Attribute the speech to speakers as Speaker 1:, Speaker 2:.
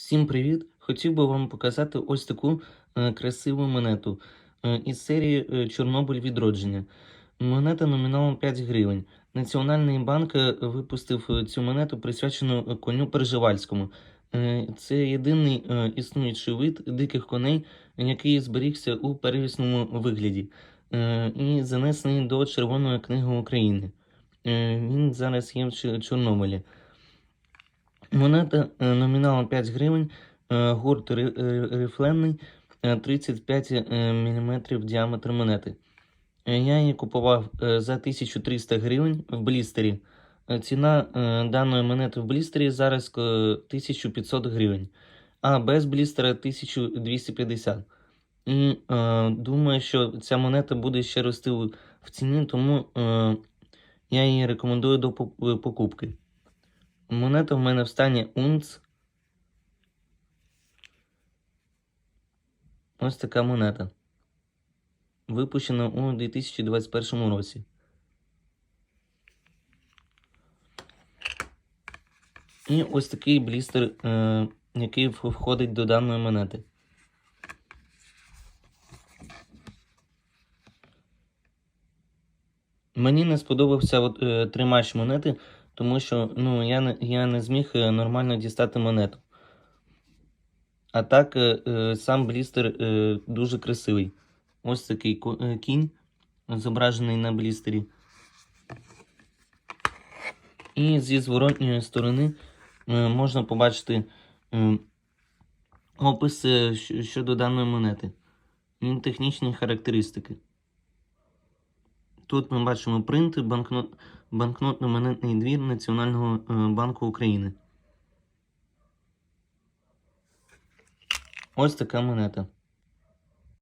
Speaker 1: Всім привіт! Хотів би вам показати ось таку е, красиву монету е, із серії е, Чорнобиль відродження. Монета номіналом 5 гривень. Національний банк випустив цю монету, присвячену коню Переживальському. Це єдиний існуючий вид диких коней, який зберігся у первісному вигляді і занесений до Червоної книги України. Він зараз є в Чорнобилі. Монета е, номіналом 5 гривень, е, гурт е, рифлений, е, 35 мм діаметр монети. Я її купував за 1300 гривень в блістері. Ціна даної монети в блістері зараз е, 1500 гривень, а без блістера 1250. І думаю, що ця монета буде ще рости в ціні, тому я її рекомендую до покупки. Монета в мене в стані унц. Ось така монета. Випущена у 2021 році. І ось такий блістер, е, який входить до даної монети. Мені не сподобався от, е, тримач монети, тому що ну, я, не, я не зміг е, нормально дістати монету. А так, е, е, сам блістер дуже красивий. Ось такий кінь, зображений на блістері. І зі зворотньої сторони можна побачити опис щодо даної монети. Технічні характеристики. Тут ми бачимо принти банкнот, банкнотно-монетний двір Національного е, банку України. Ось така монета.